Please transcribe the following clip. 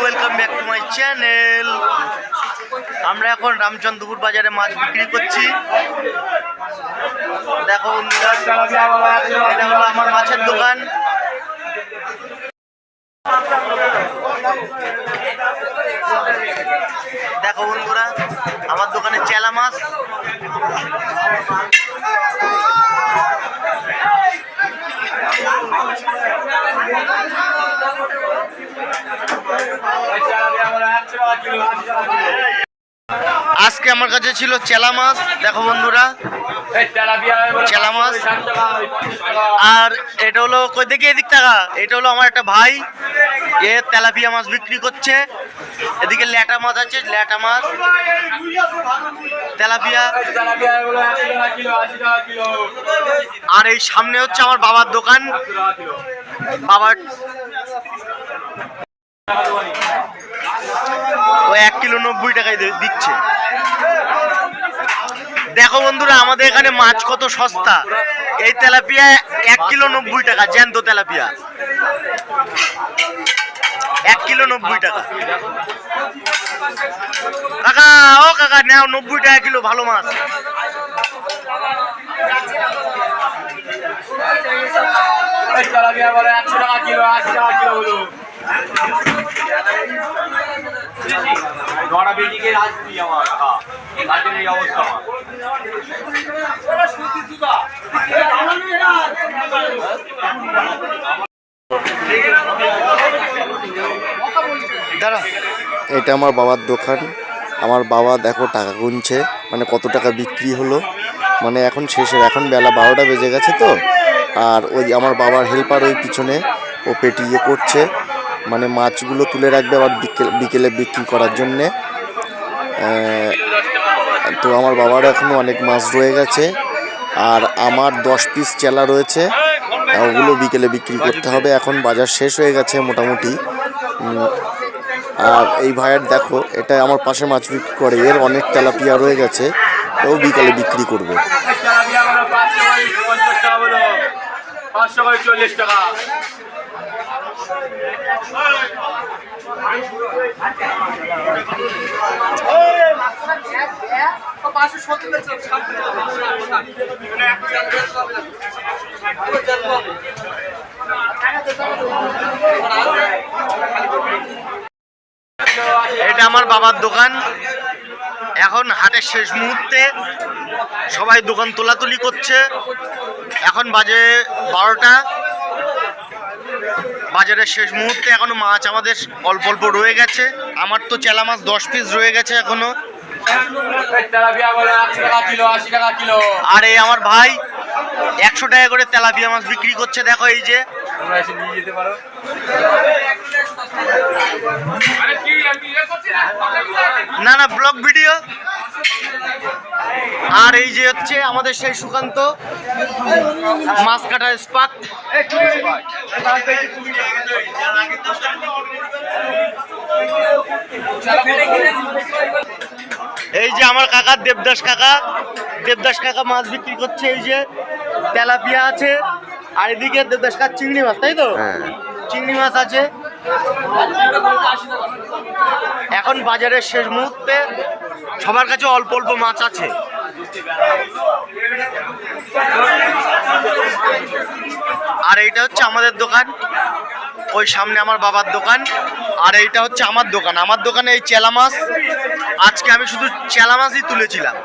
Welcome back to my channel আমরা এখন রামচন্দ্রপুর বাজারে মাছ বিক্রি করছি। দেখো বন্ধুরা, এটা হলো আমার মাছের দোকান। দেখো বন্ধুরা আমার দোকানে চেলা মাছ। আজকে আমার কাছে ছিল চেলা মাছ, দেখো বন্ধুরা। চেলা মাছ। আর এটা হলো কই দেখি এদিক টাকা এটা হলো আমার একটা ভাই, এ তেলাপিয়া মাছ বিক্রি করছে। এদিকে ল্যাটা মাছ আছে, ল্যাটা মাছ। তেলাপিয়া। আর এই সামনে হচ্ছে আমার বাবার দোকান। বাবার কিলো নব্বই টাকায় দিচ্ছে। দেখো বন্ধুরা, আমাদের এখানে মাছ কত সস্তা। এই তেলাপিয়া এক কিলো নব্বই টাকা, জ্যান্ত তেলাপিয়া। এক কিলো নব্বই টাকা। কাকা, ও কাকা, নাও, নব্বই টাকা কিলো, ভালো মাছ। টাকা কিলো টাকা কিলো ধরা বেরিয়ে আসবি আমার এই অবস্থা এটা আমার বাবার দোকান। আমার বাবা দেখো টাকা গুনছে মানে কত টাকা বিক্রি হলো। মানে এখন শেষের, এখন বেলা বারোটা বেজে গেছে তো। আর ওই আমার বাবার হেল্পার ওই পিছনে, ও পেটি ইয়ে করছে। মানে মাছগুলো তুলে রাখবে আবার বিকেল, বিকেলে বিক্রি করার জন্যে। তো আমার বাবার এখনও অনেক মাছ রয়ে গেছে। আর আমার দশ পিস চেলা রয়েছে ওগুলো বিকেলে বিক্রি করতে হবে। এখন বাজার শেষ হয়ে গেছে মোটামুটি। আর এই ভাইয়ের দেখো, এটা আমার পাশে মাছ বিক্রি করে, এর অনেক তেলাপিয়া রয়ে গেছে, ও বিকালে বিক্রি করবে। টাকা হলো পাঁচশো করে চল্লিশ টাকা এটা আমার বাবার দোকান। এখন হাটের শেষ মুহূর্তে সবাই দোকান তোলাতুলি করছে। এখন বাজে বারোটা। বাজারের শেষ মুহূর্তে এখনও মাছ আমাদের অল্প অল্প রয়ে গেছে। আমার তো চেলা মাছ দশ পিস রয়ে গেছে এখনও। আর আমার ভাই, একশো টাকা করে তেলাপিয়া মাছ বিক্রি করছে, দেখো এই যে। না না ব্লগ ভিডিও আর এই যে হচ্ছে আমাদের সেই সুকান্ত মাছ কাটার স্পাত। এই যে আমার কাকা দেবদাস কাকা। দেবদাস কাকা মাছ বিক্রি করছে এই যে তেলাপিয়া আছে আর এদিকে দেবদাস কাকা চিংড়ি মাছ তাই তো? চিংড়ি মাছ আছে। এখন বাজারের শেষ মুহূর্তে সবার কাছে অল্প অল্প মাছ আছে। আর এইটা হচ্ছে আমাদের দোকান। ওই সামনে আমার বাবার দোকান। আর এইটা হচ্ছে আমার দোকান। আমার দোকানে এই চেলা মাছ। আজকে আমি শুধু চেলা মাছই তুলেছিলাম।